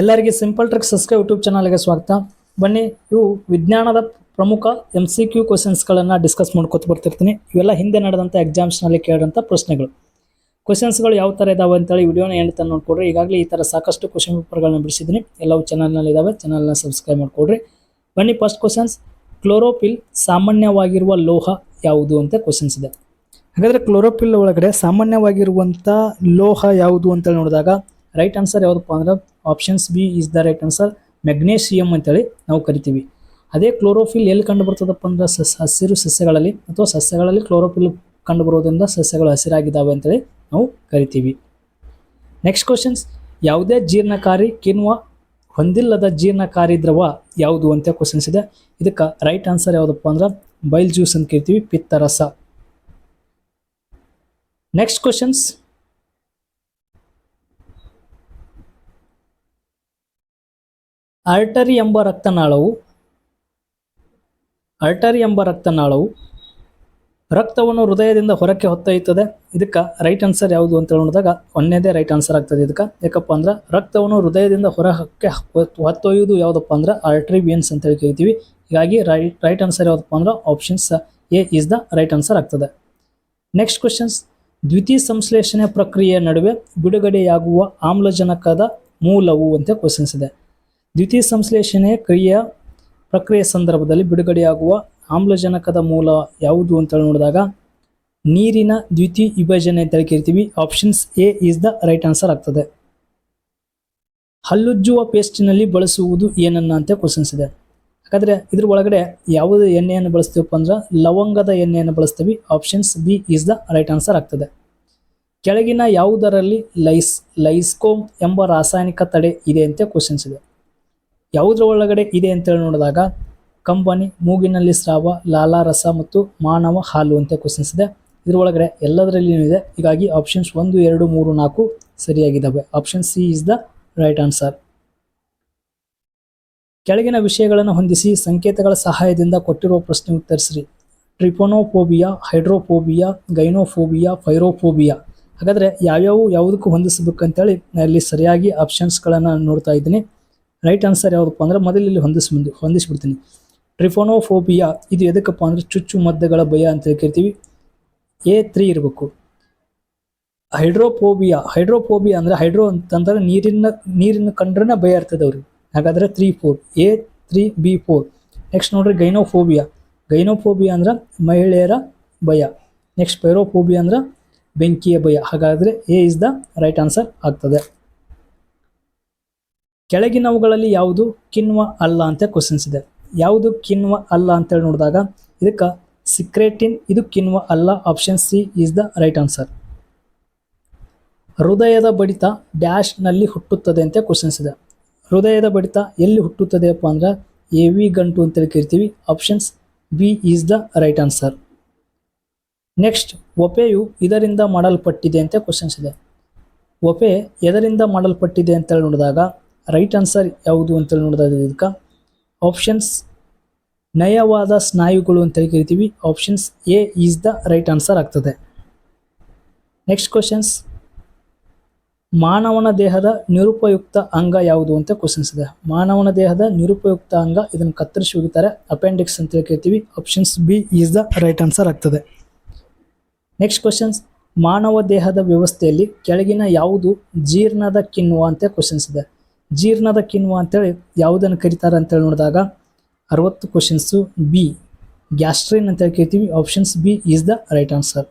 ಎಲ್ಲರಿಗೆ simple trick subscribe YouTube ಚಾನಲ್ಗೆ ಸ್ವಾಗತ. ಬನ್ನಿ, ಇವು ವಿಜ್ಞಾನದ ಪ್ರಮುಖ ಎಂ ಸಿ ಕ್ಯೂ ಕ್ವಶನ್ಸ್ಗಳನ್ನು ಡಿಸ್ಕಸ್ ಮಾಡ್ಕೊತ ಬರ್ತಿರ್ತೀನಿ. ಇವೆಲ್ಲ ಹಿಂದೆ ನಡೆದಂಥ ಎಕ್ಸಾಮ್ಸ್ನಲ್ಲಿ ಕೇಳಿದಂಥ ಪ್ರಶ್ನೆಗಳು. ಕ್ವಶನ್ಸ್ಗಳು ಯಾವ ಥರ ಇದಾವೆ ಅಂತೇಳಿ ವಿಡಿಯೋನ ಹೇಳ್ತಾನೆ ನೋಡ್ಕೊಡ್ರಿ. ಈಗಾಗಲೇ ಈ ಥರ ಸಾಕಷ್ಟು ಕ್ವಶನ್ ಪೇಪರ್ಗಳನ್ನ ಬಿಡಿಸಿದ್ದೀನಿ. ಎಲ್ಲವೂ ಚಾನಲ್ನಲ್ಲಿ ಇದಾವೆ. ಚಾನಲ್ನ ಸಬ್ಸ್ಕ್ರೈಬ್ ಮಾಡ್ಕೊಡ್ರಿ. ಬನ್ನಿ ಫಸ್ಟ್ ಕ್ವಶನ್ಸ್ ಕ್ಲೋರೋಫಿಲ್ ಸಾಮಾನ್ಯವಾಗಿರುವ ಲೋಹ ಯಾವುದು ಅಂತ ಕ್ವಶನ್ಸ್ ಇದೆ. ಹಾಗಾದರೆ ಕ್ಲೋರೋಫಿಲ್ ಒಳಗಡೆ ಸಾಮಾನ್ಯವಾಗಿರುವಂಥ ಲೋಹ ಯಾವುದು ಅಂತೇಳಿ ನೋಡಿದಾಗ ರೈಟ್ ಆನ್ಸರ್ ಯಾವುದಪ್ಪ ಅಂದ್ರೆ options B is the right answer magnesium ಅಂತೇಳಿ ನಾವು ಕರಿತೀವಿ. ಅದೇ ಕ್ಲೋರೋಫಿಲ್ ಎಲ್ಲಿ ಕಂಡು ಬರ್ತದಪ್ಪ ಅಂದ್ರೆ ಸಸ್ ಹಸಿರು ಸಸ್ಯಗಳಲ್ಲಿ ಅಥವಾ ಸಸ್ಯಗಳಲ್ಲಿ ಕ್ಲೋರೋಫಿಲ್ ಕಂಡು ಬರೋದ್ರಿಂದ ಸಸ್ಯಗಳು ಹಸಿರಾಗಿದ್ದಾವೆ ಅಂತೇಳಿ ನಾವು ಕರಿತೀವಿ. ನೆಕ್ಸ್ಟ್ ಕ್ವಶನ್ಸ್ ಯಾವುದೇ ಜೀರ್ಣಕಾರಿ ಕಿನ್ವ ಹೊಂದಿಲ್ಲದ ಜೀರ್ಣಕಾರಿ ದ್ರವ ಯಾವುದು ಅಂತ ಕ್ವಶನ್ಸ್ ಇದೆ. ಇದಕ್ಕೆ ರೈಟ್ ಆನ್ಸರ್ ಯಾವುದಪ್ಪ ಅಂದ್ರೆ ಬೈಲ್ ಜ್ಯೂಸ್ ಅಂತ ಕರಿತೀವಿ, ಪಿತ್ತರಸ. ನೆಕ್ಸ್ಟ್ ಕ್ವಶನ್ಸ್ ಆರ್ಟರಿ ಎಂಬ ರಕ್ತನಾಳವು ಆರ್ಟರಿ ಎಂಬ ರಕ್ತನಾಳವು ರಕ್ತವನ್ನು ಹೃದಯದಿಂದ ಹೊರಕ್ಕೆ ಹೊತ್ತೊಯ್ಯುತ್ತದೆ. ಇದಕ್ಕೆ ರೈಟ್ ಆನ್ಸರ್ ಯಾವುದು ಅಂತ ನೋಡಿದಾಗ ಒಂದನೇದೇ ರೈಟ್ ಆನ್ಸರ್ ಆಗ್ತದೆ ಇದಕ್ಕೆ. ಯಾಕಪ್ಪ ಅಂದ್ರೆ ರಕ್ತವನ್ನು ಹೃದಯದಿಂದ ಹೊರಕ್ಕೆ ಹೊತ್- ಹೊತ್ತೊಯ್ಯುವುದು ಯಾವುದಪ್ಪ ಅಂದ್ರೆ ಆರ್ಟರಿ ವೇನ್ಸ್ ಅಂತ ಹೇಳಿ ಕರಿತೀವಿ. ಹೀಗಾಗಿ ರೈಟ್ ರೈಟ್ ಆನ್ಸರ್ ಯಾವುದಪ್ಪ ಅಂದ್ರೆ options A is the right answer ಆಗ್ತದೆ. ನೆಕ್ಸ್ಟ್ ಕ್ವಶನ್ಸ್ ದ್ವಿತೀಯ ಸಂಶ್ಲೇಷಣೆ ಪ್ರಕ್ರಿಯೆಯ ನಡುವೆ ಬಿಡುಗಡೆಯಾಗುವ ಆಮ್ಲಜನಕದ ಮೂಲವು ಅಂತ ಕ್ವಶನ್ಸ್ ಇದೆ. ದ್ವಿತೀಯ ಸಂಶ್ಲೇಷಣೆ ಕ್ರಿಯೆಯ ಪ್ರಕ್ರಿಯೆ ಸಂದರ್ಭದಲ್ಲಿ ಬಿಡುಗಡೆಯಾಗುವ ಆಮ್ಲಜನಕದ ಮೂಲ ಯಾವುದು ಅಂತ ನೋಡಿದಾಗ ನೀರಿನ ದ್ವಿತೀಯ ವಿಭಜನೆ ಅಂತ ಕೇಳ್ತೀವಿ options A is the right answer ಆಗ್ತದೆ. ಹಲ್ಲುಜ್ಜುವ ಪೇಸ್ಟ್ನಲ್ಲಿ ಬಳಸುವುದು ಏನನ್ನ ಅಂತ ಕ್ವಶನ್ಸ್ ಇದೆ. ಹಾಗಾದ್ರೆ ಇದ್ರ ಒಳಗಡೆ ಯಾವುದು ಎಣ್ಣೆಯನ್ನು ಬಳಸ್ತೀವಪ್ಪ ಅಂದ್ರೆ ಲವಂಗದ ಎಣ್ಣೆಯನ್ನು ಬಳಸ್ತೀವಿ. Options B is the right answer ಆಗ್ತದೆ. ಕೆಳಗಿನ ಯಾವುದರಲ್ಲಿ ಲೈಸ್ ಲೈಸ್ಕೋಮ್ ಎಂಬ ರಾಸಾಯನಿಕ ತಡೆ ಇದೆ ಅಂತ ಕ್ವಶನ್ಸ್ ಇದೆ. ಯಾವುದ್ರ ಒಳಗಡೆ ಇದೆ ಅಂತೇಳಿ ನೋಡಿದಾಗ, ಕಂಬನಿ, ಮೂಗಿನಲ್ಲಿ ಸ್ರಾವ ಲಾಲಾರಸ ಮತ್ತು ಮಾನವ ಹಾಲು ಅಂತ ಕ್ವಶನ್ಸ್ ಇದೆ. ಇದ್ರ ಒಳಗಡೆ ಎಲ್ಲದರಲ್ಲಿಯೂ ಇದೆ ಹೀಗಾಗಿ ಆಪ್ಷನ್ಸ್ ಒಂದು, ಎರಡು, ಮೂರು, ನಾಲ್ಕು ಸರಿಯಾಗಿದ್ದಾವೆ. Option C is the right answer ಕೆಳಗಿನ ವಿಷಯಗಳನ್ನು ಹೊಂದಿಸಿ, ಸಂಕೇತಗಳ ಸಹಾಯದಿಂದ ಕೊಟ್ಟಿರುವ ಪ್ರಶ್ನೆ ಉತ್ತರಿಸ್ರಿ. ಟ್ರಿಪೊನೋಫೋಬಿಯಾ, ಹೈಡ್ರೋಫೋಬಿಯಾ, ಗೈನೋಫೋಬಿಯಾ, ಫೈರೋಫೋಬಿಯಾ. ಹಾಗಾದರೆ ಯಾವ್ಯಾವ ಯಾವುದಕ್ಕೂ ಹೊಂದಿಸಬೇಕಂತೇಳಿ ನಾನು ಇಲ್ಲಿ ಸರಿಯಾಗಿ ಆಪ್ಷನ್ಸ್ಗಳನ್ನು ನೋಡ್ತಾ ಇದ್ದೀನಿ. ರೈಟ್ ಆನ್ಸರ್ ಯಾವುದಪ್ಪ ಅಂದ್ರೆ ಮೊದಲು ಇಲ್ಲಿ ಹೊಂದಿಸ್ ಹೊಂದಿಸ್ಬಿಡ್ತೀನಿ. ಟ್ರಿಫೋನೋಫೋಬಿಯಾ ಇದು ಎದಕ್ಕಪ್ಪ ಅಂದ್ರೆ ಚುಚ್ಚು ಮದ್ದಗಳ ಭಯ ಅಂತ ಕೇಳ್ತೀವಿ ಎ ತ್ರೀ ಇರಬೇಕು. ಹೈಡ್ರೋಫೋಬಿಯಾ ಹೈಡ್ರೋಫೋಬಿಯಾ ಅಂದರೆ ಹೈಡ್ರೋ ಅಂತಂದ್ರೆ ನೀರಿನ ನೀರಿನ ಕಂಡ್ರೆ ಭಯ ಇರ್ತದೆ ಅವ್ರಿಗೆ ಹಾಗಾದ್ರೆ three four, A three B four. Next ನೋಡ್ರಿ ಗೈನೋಫೋಬಿಯಾ. ಗೈನೋಫೋಬಿಯಾ ಅಂದ್ರೆ ಮಹಿಳೆಯರ ಭಯ. ನೆಕ್ಸ್ಟ್ ಪೈರೋಫೋಬಿಯಾ ಅಂದ್ರೆ ಬೆಂಕಿಯ ಭಯ. ಹಾಗಾದರೆ A is the right answer ಆಗ್ತದೆ. ಕೆಳಗಿನವುಗಳಲ್ಲಿ ಯಾವುದು ಕಿಣ್ವ ಅಲ್ಲ ಅಂತ ಕ್ವಶನ್ಸ್ ಇದೆ. ಯಾವುದು ಕಿಣ್ವ ಅಲ್ಲ ಅಂತೇಳಿ ನೋಡಿದಾಗ ಇದಕ್ಕೆ ಸಿಕ್ರೆಟಿನ್ ಇದು ಕಿಣ್ವ ಅಲ್ಲ option C is the right answer ಹೃದಯದ ಬಡಿತ ಡ್ಯಾಶ್ನಲ್ಲಿ ಹುಟ್ಟುತ್ತದೆ ಅಂತ ಕ್ವಶನ್ಸ್ ಇದೆ. ಹೃದಯದ ಬಡಿತ ಎಲ್ಲಿ ಹುಟ್ಟುತ್ತದೆಯಪ್ಪ ಅಂದ್ರೆ ಎ ವಿ ಗಂಟು ಅಂತೇಳಿ ಕರಿತೀವಿ. Options B is the right answer next ಒಪೆಯು ಇದರಿಂದ ಮಾಡಲ್ಪಟ್ಟಿದೆ ಅಂತ ಕ್ವಶನ್ಸ್ ಇದೆ. ಒಪೆ ಎದರಿಂದ ಮಾಡಲ್ಪಟ್ಟಿದೆ ಅಂತೇಳಿ ನೋಡಿದಾಗ ರೈಟ್ ಆನ್ಸರ್ ಯಾವುದು ಅಂತೇಳಿ ನೋಡಿದಾಗ ಇದಕ್ಕೆ. ಆಪ್ಷನ್ಸ್ ನಯವಾದ ಸ್ನಾಯುಗಳು ಅಂತೇಳಿ ಕರಿತೀವಿ. Options A is the right answer ಆಗ್ತದೆ. ನೆಕ್ಸ್ಟ್ ಕ್ವಶನ್ಸ್ ಮಾನವನ ದೇಹದ ನಿರುಪಯುಕ್ತ ಅಂಗ ಯಾವುದು ಅಂತ ಕ್ವಶನ್ಸ್ ಇದೆ. ಮಾನವನ ದೇಹದ ನಿರುಪಯುಕ್ತ ಅಂಗ, ಇದನ್ನು ಕತ್ತರಿಸಿ ಹೋಗಿದ್ದಾರೆ. ಅಪೆಂಡಿಕ್ಸ್ ಅಂತ ಹೇಳಿ ಕರಿತೀವಿ. Options B is the right answer ಆಗ್ತದೆ. ನೆಕ್ಸ್ಟ್ ಕ್ವಶನ್ಸ್ ಮಾನವ ದೇಹದ ವ್ಯವಸ್ಥೆಯಲ್ಲಿ ಕೆಳಗಿನ ಯಾವುದು ಜೀರ್ಣದ ಕಿಣ್ವ ಅಂತ ಕ್ವಶನ್ಸ್ ಇದೆ. ಜೀರ್ಣದ ಕಿಣ್ವ ಅಂತೇಳಿ ಯಾವುದನ್ನು ಕರೀತಾರೆ ಅಂತೇಳಿ ನೋಡಿದಾಗ ಅರವತ್ತು ಕ್ವಶನ್ಸು ಬಿ ಗ್ಯಾಸ್ಟ್ರಿನ್ ಅಂತೇಳಿ ಕೇಳ್ತೀವಿ. Options B is the right answer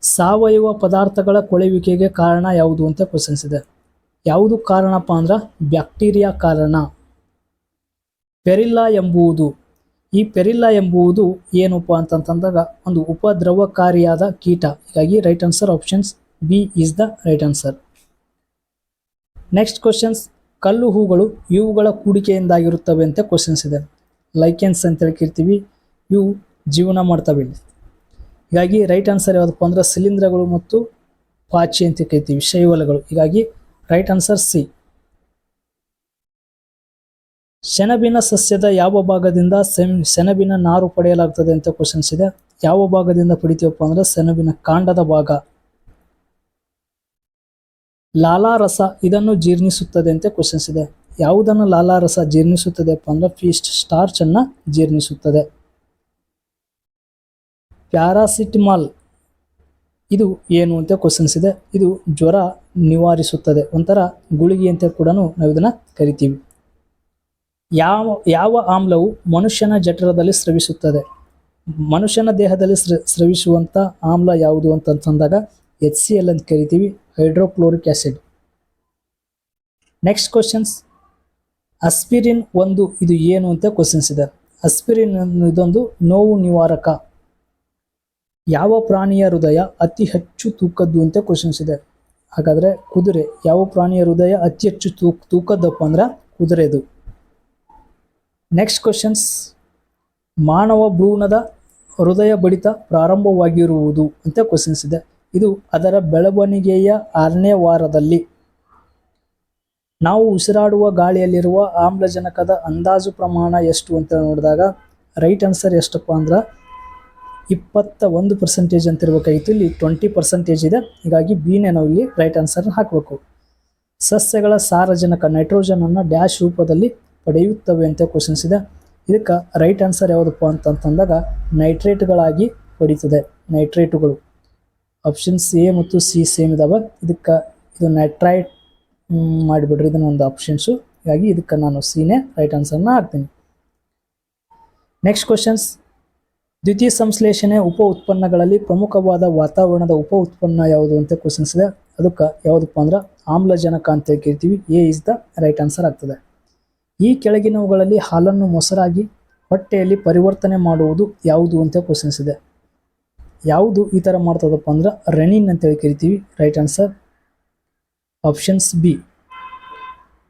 ಸಾವಯವ ಪದಾರ್ಥಗಳ ಕೊಳೆಯುವಿಕೆಗೆ ಕಾರಣ ಯಾವುದು ಅಂತ ಕ್ವಶನ್ಸ್ ಇದೆ. ಯಾವುದು ಕಾರಣಪ್ಪ ಅಂದ್ರೆ ಬ್ಯಾಕ್ಟೀರಿಯಾ ಕಾರಣ. ಪೆರಿಲ್ಲ ಎಂಬುವುದು. ಈ ಪೆರಿಲ್ಲ ಎಂಬುವುದು ಏನಪ್ಪ ಅಂತಂತಂದಾಗ ಒಂದು ಉಪದ್ರವಕಾರಿಯಾದ ಕೀಟ. ಹೀಗಾಗಿ right answer options B is the right answer next questions ಕಲ್ಲು ಹೂಗಳು ಇವುಗಳ ಕೂಡಿಕೆಯಿಂದಾಗಿರುತ್ತವೆ ಅಂತ ಕ್ವಶನ್ಸ್ ಇದೆ. ಲೈಕೆನ್ಸ್ ಅಂತ ಹೇಳ್ಕಿರ್ತೀವಿ. ಇವು ಜೀವನ ಮಾಡ್ತವೆ ಇಲ್ಲಿ. ಹೀಗಾಗಿ ರೈಟ್ ಆನ್ಸರ್ ಯಾವುದಪ್ಪ ಅಂದ್ರೆ ಶಿಲೀಂಧ್ರಗಳು ಮತ್ತು ಪಾಚಿ ಅಂತ ಕರಿತೀವಿ ಶೈವಲಗಳು. ಹೀಗಾಗಿ ರೈಟ್ ಆನ್ಸರ್ ಸಿ ಸೆಣಬಿನ ಸಸ್ಯದ ಯಾವ ಭಾಗದಿಂದ ಸೆಣಬಿನ ನಾರು ಪಡೆಯಲಾಗ್ತದೆ ಅಂತ ಕ್ವಶನ್ಸ್ ಇದೆ. ಯಾವ ಭಾಗದಿಂದ ಪಡಿತೀವಪ್ಪ ಅಂದ್ರೆ ಸೆಣಬಿನ ಕಾಂಡದ ಭಾಗ. ಲಾಲಾರಸ ಇದನ್ನು ಜೀರ್ಣಿಸುತ್ತದೆ ಅಂತ ಕ್ವಶನ್ಸ್ ಇದೆ. ಯಾವುದನ್ನು ಲಾಲಾರಸ ಜೀರ್ಣಿಸುತ್ತದೆಪ್ಪ ಅಂದ್ರೆ ಫೀಸ್ಟ್ ಸ್ಟಾರ್ಚ್ ಅನ್ನು ಜೀರ್ಣಿಸುತ್ತದೆ. ಪ್ಯಾರಾಸಿಟಮಾಲ್ ಇದು ಏನು ಅಂತ ಕ್ವಶನ್ಸ್ ಇದೆ. ಇದು ಜ್ವರ ನಿವಾರಿಸುತ್ತದೆ. ಒಂಥರ ಗುಳಿಗೆ ಅಂತ ಕೂಡ ನಾವು ಇದನ್ನ ಕರಿತೀವಿ. ಯಾವ ಯಾವ ಆಮ್ಲವು ಮನುಷ್ಯನ ಜಠರದಲ್ಲಿ ಸ್ರವಿಸುತ್ತದೆ? ಮನುಷ್ಯನ ದೇಹದಲ್ಲಿ ಸ್ರ ಸ್ರವಿಸುವಂಥ ಆಮ್ಲ ಯಾವುದು ಅಂತಂತಂದಾಗ ಎಚ್ ಸಿ ಎಲ್ ಅಂತ ಕರಿತೀವಿ. Hydrochloric acid. Next questions aspirin ಒಂದು, ಇದು ಏನು ಅಂತ ಕ್ವಶನ್ಸ್ ಇದೆ. ಅಸ್ಪಿರಿನ್ ಇದೊಂದು ನೋವು ನಿವಾರಕ. ಯಾವ ಪ್ರಾಣಿಯ ಹೃದಯ ಅತಿ ಹೆಚ್ಚು ತೂಕದ್ದು ಅಂತ ಕ್ವಶನ್ಸ್ ಇದೆ. ಹಾಗಾದರೆ ಕುದುರೆ, ಯಾವ ಪ್ರಾಣಿಯ ಹೃದಯ ಅತಿ ಹೆಚ್ಚು ತೂಕ ತೂಕದ್ದಪ್ಪ ಅಂದ್ರೆ ಕುದುರೆದು. ನೆಕ್ಸ್ಟ್ ಕ್ವಶನ್ಸ್ ಮಾನವ ಭ್ರೂಣದ ಹೃದಯ ಬಡಿತ ಪ್ರಾರಂಭವಾಗಿರುವುದು ಅಂತ ಕ್ವಶನ್ಸ್ ಇದೆ. ಇದು ಅದರ ಬೆಳವಣಿಗೆಯ ಆರನೇ ವಾರದಲ್ಲಿ. ನಾವು ಉಸಿರಾಡುವ ಗಾಳಿಯಲ್ಲಿರುವ ಆಮ್ಲಜನಕದ ಅಂದಾಜು ಪ್ರಮಾಣ ಎಷ್ಟು ಅಂತ ನೋಡಿದಾಗ ರೈಟ್ ಆನ್ಸರ್ ಎಷ್ಟಪ್ಪ ಅಂದ್ರೆ ಇಪ್ಪತ್ತ ಒಂದು ಪರ್ಸೆಂಟೇಜ್ ಅಂತ ಇಲ್ಲಿ ಟ್ವೆಂಟಿ ಪರ್ಸೆಂಟೇಜ್ ಇದೆ. ಹೀಗಾಗಿ ಬಿನೇ ನಾವು ಇಲ್ಲಿ ರೈಟ್ ಆನ್ಸರ್ ಹಾಕಬೇಕು. ಸಸ್ಯಗಳ ಸಾರಜನಕ ನೈಟ್ರೋಜನನ್ನು ಡ್ಯಾಶ್ ರೂಪದಲ್ಲಿ ಪಡೆಯುತ್ತವೆ ಅಂತ ಕ್ವಶನ್ಸ್ ಇದೆ. ಇದಕ್ಕೆ ರೈಟ್ ಆನ್ಸರ್ ಯಾವುದಪ್ಪ ಅಂತಂದಾಗ ನೈಟ್ರೇಟ್ಗಳಾಗಿ ಪಡೀತದೆ. ನೈಟ್ರೇಟುಗಳು ಆಪ್ಷನ್ಸ್ ಎ ಮತ್ತು ಸಿ ಸೇಮ್ ಇದಾವೆ. ಇದಕ್ಕೆ ಇದು ನೈಟ್ರೈಟ್ ಮಾಡಿಬಿಡ್ರಿ. ಇದನ್ನ ಒಂದು ಆಪ್ಷನ್ಸು ಹೀಗಾಗಿ ಇದಕ್ಕೆ ನಾನು ಸಿನೇ ರೈಟ್ ಆನ್ಸರ್ನ ಹಾಕ್ತೀನಿ. ನೆಕ್ಸ್ಟ್ ಕ್ವಶನ್ಸ್ ದ್ವಿತೀಯ ಸಂಶ್ಲೇಷಣೆ ಉಪ ಉತ್ಪನ್ನಗಳಲ್ಲಿ ಪ್ರಮುಖವಾದ ವಾತಾವರಣದ ಉಪ ಉತ್ಪನ್ನ ಯಾವುದು ಅಂತ ಕ್ವಶನ್ಸ್ ಇದೆ. ಅದಕ್ಕೆ ಯಾವುದಪ್ಪ ಅಂದ್ರೆ ಆಮ್ಲಜನಕ ಅಂತ ಕೇಳ್ತೀವಿ. A is the right answer ಆಗ್ತದೆ. ಈ ಕೆಳಗಿನವುಗಳಲ್ಲಿ ಹಾಲನ್ನು ಮೊಸರಾಗಿ ಹೊಟ್ಟೆಯಲ್ಲಿ ಪರಿವರ್ತನೆ ಮಾಡುವುದು ಯಾವುದು ಅಂತ ಕ್ವಶನ್ಸ್ ಇದೆ. ಯಾವುದು ಈ ಥರ ಮಾಡ್ತದಪ್ಪ ಅಂದ್ರೆ ರೆನಿನ್ ಅಂತೇಳಿ ಕರಿತೀವಿ. Right answer options B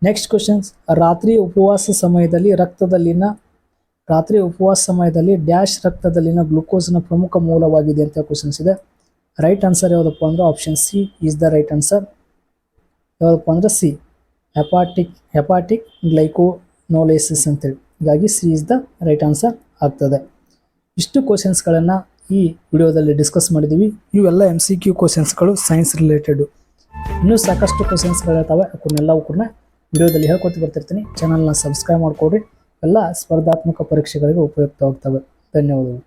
next questions ರಾತ್ರಿ ಉಪವಾಸ ಸಮಯದಲ್ಲಿ ರಕ್ತದಲ್ಲಿನ, ರಾತ್ರಿ ಉಪವಾಸ ಸಮಯದಲ್ಲಿ ಡ್ಯಾಶ್ ರಕ್ತದಲ್ಲಿನ ಗ್ಲುಕೋಸ್ನ ಪ್ರಮುಖ ಮೂಲವಾಗಿದೆ ಅಂತ ಕ್ವಶನ್ಸ್ ಇದೆ. ರೈಟ್ ಆನ್ಸರ್ ಯಾವುದಪ್ಪ ಅಂದ್ರೆ option C is the right answer ಯಾವುದಪ್ಪ ಅಂದ್ರೆ ಸಿ ಹೆಪಾಟಿಕ್ ಹೆಪಾಟಿಕ್ ಗ್ಲೈಕೋನೋಲೈಸಿಸ್ ಅಂತೇಳಿ. ಹೀಗಾಗಿ C is the right answer ಆಗ್ತದೆ. ಇಷ್ಟು ಕ್ವಶನ್ಸ್ಗಳನ್ನು ಈ ವಿಡಿಯೋದಲ್ಲಿ ಡಿಸ್ಕಸ್ ಮಾಡಿದ್ದೀವಿ. ಇವೆಲ್ಲ ಎಂ ಸಿ ಕ್ಯೂ ಕ್ವಶನ್ಸ್ಗಳು ಸೈನ್ಸ್ ರಿಲೇಟೆಡು ಇನ್ನೂ ಸಾಕಷ್ಟು ಕ್ವಶನ್ಸ್ಗಳಿರ್ತಾವೆ ಅವನ್ನೆಲ್ಲವೂ ಕೂಡ ವಿಡಿಯೋದಲ್ಲಿ ಹೇಳ್ಕೊತ ಬರ್ತಿರ್ತೀನಿ. ಚಾನಲ್ನ ಸಬ್ಸ್ಕ್ರೈಬ್ ಮಾಡಿಕೊಡ್ರಿ. ಎಲ್ಲ ಸ್ಪರ್ಧಾತ್ಮಕ ಪರೀಕ್ಷೆಗಳಿಗೆ ಉಪಯುಕ್ತವಾಗ್ತವೆ. ಧನ್ಯವಾದಗಳು.